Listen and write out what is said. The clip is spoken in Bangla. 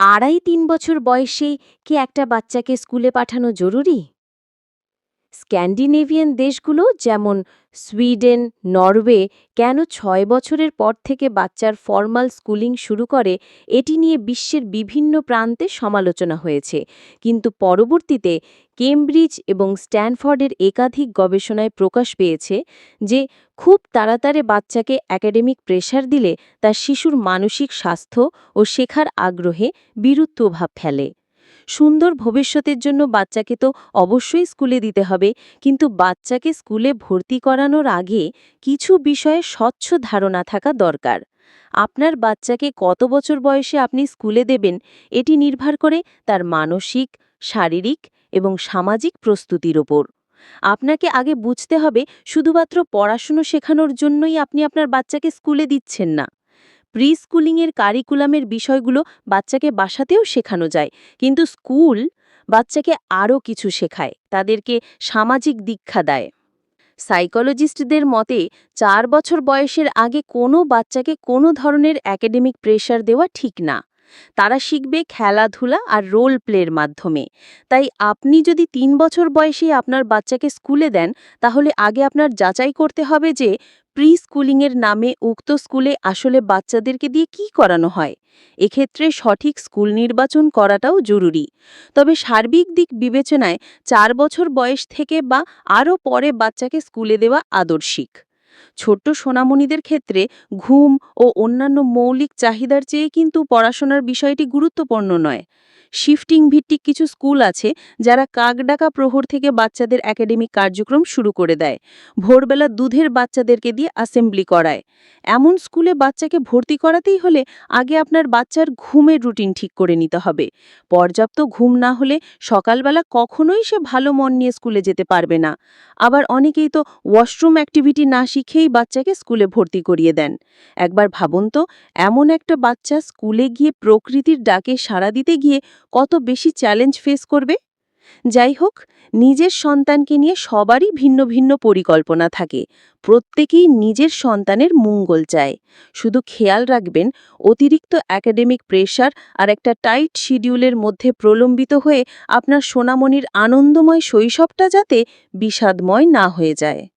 আড়াই তিন বছর বয়সে কি একটা বাচ্চাকে স্কুলে পাঠানো জরুরি? স্ক্যান্ডিনেভিয়ান দেশগুলো যেমন সুইডেন, নরওয়ে, কেন ছয় বছরের পর থেকে বাচ্চার ফর্মাল স্কুলিং শুরু করে, এটি নিয়ে বিশ্বের বিভিন্ন প্রান্তে সমালোচনা হয়েছে। কিন্তু পরবর্তীতে কেমব্রিজ এবং স্ট্যানফোর্ডের একাধিক গবেষণায় প্রকাশ পেয়েছে যে, খুব তাড়াতাড়ি বাচ্চাকে একাডেমিক প্রেশার দিলে তার শিশুর মানসিক স্বাস্থ্য ও শেখার আগ্রহে বিরূপ প্রভাব ফেলে। সুন্দর ভবিষ্যতের জন্য বাচ্চাকে তো অবশ্যই স্কুলে দিতে হবে। কিন্তু বাচ্চাকে স্কুলে ভর্তি করানোর আগে কিছু বিষয়ে স্বচ্ছ ধারণা থাকা দরকার। আপনার বাচ্চাকে কত বছর বয়সে আপনি স্কুলে দেবেন, এটি নির্ভর করে তার মানসিক, শারীরিক এবং সামাজিক প্রস্তুতির ওপর। আপনাকে আগে বুঝতে হবে শুধুমাত্র পড়াশুনো শেখানোর জন্যই আপনি আপনার বাচ্চাকে স্কুলে দিচ্ছেন না। প্রি স্কুলিংয়ের কারিকুলামের বিষয়গুলো বাচ্চাকে বাসাতেও শেখানো যায়। কিন্তু স্কুল বাচ্চাকে আরও কিছু শেখায়, তাদেরকে সামাজিক দীক্ষা দেয়। সাইকোলজিস্টদের মতে, চার বছর বয়সের আগে কোনো বাচ্চাকে কোনো ধরনের একাডেমিক প্রেশার দেওয়া ঠিক না। তারা শিখবে খেলাধুলা আর রোল প্লের মাধ্যমে। তাই আপনি যদি তিন বছর বয়সে আপনার বাচ্চাকে স্কুলে দেন, তাহলে আগে আপনার যাচাই করতে হবে যে প্রি স্কুলিংয়ের নামে উক্ত স্কুলে আসলে বাচ্চাদেরকে দিয়ে কি করানো হয়? এক্ষেত্রে সঠিক স্কুল নির্বাচন করাটাও জরুরি। তবে সার্বিক দিক বিবেচনায় চার বছর বয়স থেকে বা আরও পরে বাচ্চাকে স্কুলে দেওয়া আদর্শিক। ছোট্ট সোনামণিদের ক্ষেত্রে ঘুম ও অন্যান্য মৌলিক চাহিদার চেয়ে কিন্তু পড়াশোনার বিষয়টি গুরুত্বপূর্ণ নয়। শিফটিং ভিত্তিক কিছু স্কুল আছে যারা কাকডাকা প্রহর থেকে বাচ্চাদের একাডেমিক কার্যক্রম শুরু করে দেয়। ভোরবেলা দুধের বাচ্চাদেরকে দিয়ে অ্যাসেম্বলি করায়। এমন স্কুলে বাচ্চাকে ভর্তি করাতেই হলে আগে আপনার বাচ্চার ঘুমের রুটিন ঠিক করে নিতে হবে। পর্যাপ্ত ঘুম না হলে সকালবেলা কখনোই সে ভালো মন নিয়ে স্কুলে যেতে পারবে না। আবার অনেকেই তো ওয়াশরুম অ্যাক্টিভিটি না শিখেই বাচ্চাকে স্কুলে ভর্তি করিয়ে দেন। একবার ভাবুন তো, এমন একটা বাচ্চা স্কুলে গিয়ে প্রকৃতির ডাকে সাড়া দিতে গিয়ে কত বেশি চ্যালেঞ্জ ফেস করবে? যাই হোক, নিজের সন্তানকে নিয়ে সবারই ভিন্ন ভিন্ন পরিকল্পনা থাকে। প্রত্যেকেই নিজের সন্তানের মঙ্গল চায়। শুধু খেয়াল রাখবেন, অতিরিক্ত একাডেমিক প্রেশার আর একটা টাইট শিডিউলের মধ্যে প্রলম্বিত হয়ে আপনার সোনামণির আনন্দময় শৈশবটা যাতে বিষাদময় না হয়ে যায়।